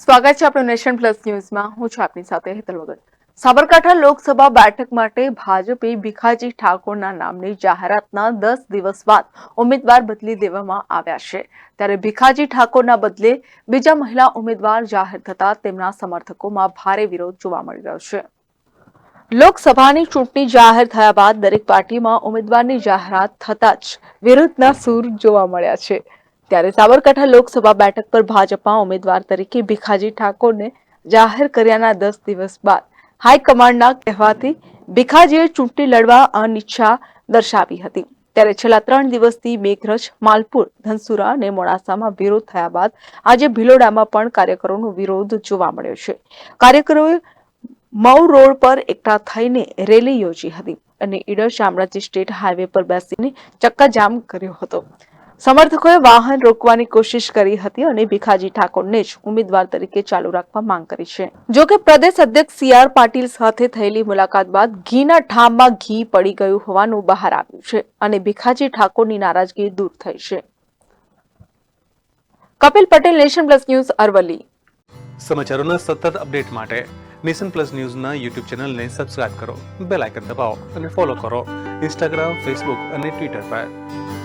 સ્વાગત છે આપણું નેશન પ્લસ ન્યૂઝમાં. હું છું આપની સાથે હેતલ વગર. સાબરકાંઠા લોકસભા બેઠક માટે ભાજપે ભીખાજી ઠાકોરના નામની જાહેરાતના દસ દિવસ બાદ ઉમેદવાર બદલી દેવામાં આવ્યા છે. ત્યારે ભીખાજી ઠાકોરના બદલે બીજા મહિલા ઉમેદવાર જાહેર થતા તેમના સમર્થકોમાં ભારે વિરોધ જોવા મળી રહ્યો છે. લોકસભાની ચૂંટણી જાહેર થયા બાદ દરેક પાર્ટીમાં ઉમેદવારની જાહેરાત થતા જ વિરોધના સૂર જોવા મળ્યા છે. ત્યારે સાબરકાંઠા લોકસભા બેઠક પર ભાજપા ઉમેદવાર તરીકે ભીખાજી ઠાકોરને જાહેર કર્યાના દસ દિવસ બાદ હાઈકમાન્ડના કહેવાથી ભીખાજીએ ચૂંટણી લડવા અનિચ્છા દર્શાવી હતી. ત્યારે છેલ્લા ત્રણ દિવસથી મેઘરજ, માલપુર, ધનસુરા અને મોડાસામાં વિરોધ થયા બાદ આજે ભિલોડામાં પણ કાર્યકરોનો વિરોધ જોવા મળ્યો છે. કાર્યકરોએ મઉ રોડ પર એકઠા થઈને રેલી યોજી હતી અને ઈડર શામળાજી સ્ટેટ હાઈવે પર બેસીને ચક્કાજામ કર્યો હતો. સમર્થકોએ વાહન રોકવાની કોશિશ કરી હતી અને ભીખાજી ઠાકોરને જ ઉમેદવાર તરીકે ચાલુ રાખવા માંગ કરી છે. જો કે પ્રદેશ અધ્યક્ષ સી આર પાટીલ સાથે થયેલી મુલાકાત બાદ ઘીના ઠામમાં ઘી પડી ગયું હોવાનું બહાર આવ્યું છે અને ભીખાજી ઠાકોરની નારાજગી દૂર થઈ છે. Kapil Patel, nation plus news, Aravalli. સમાચારોના સતત અપડેટ માટે નેશન પ્લસ ન્યૂઝના યુટ્યુબ ચેનલને સબસ્ક્રાઇબ કરો, બેલ આઇકન દબાવો અને ફોલો કરો ઇન્સ્ટાગ્રામ, ફેસબુક અને ટ્વિટર પર.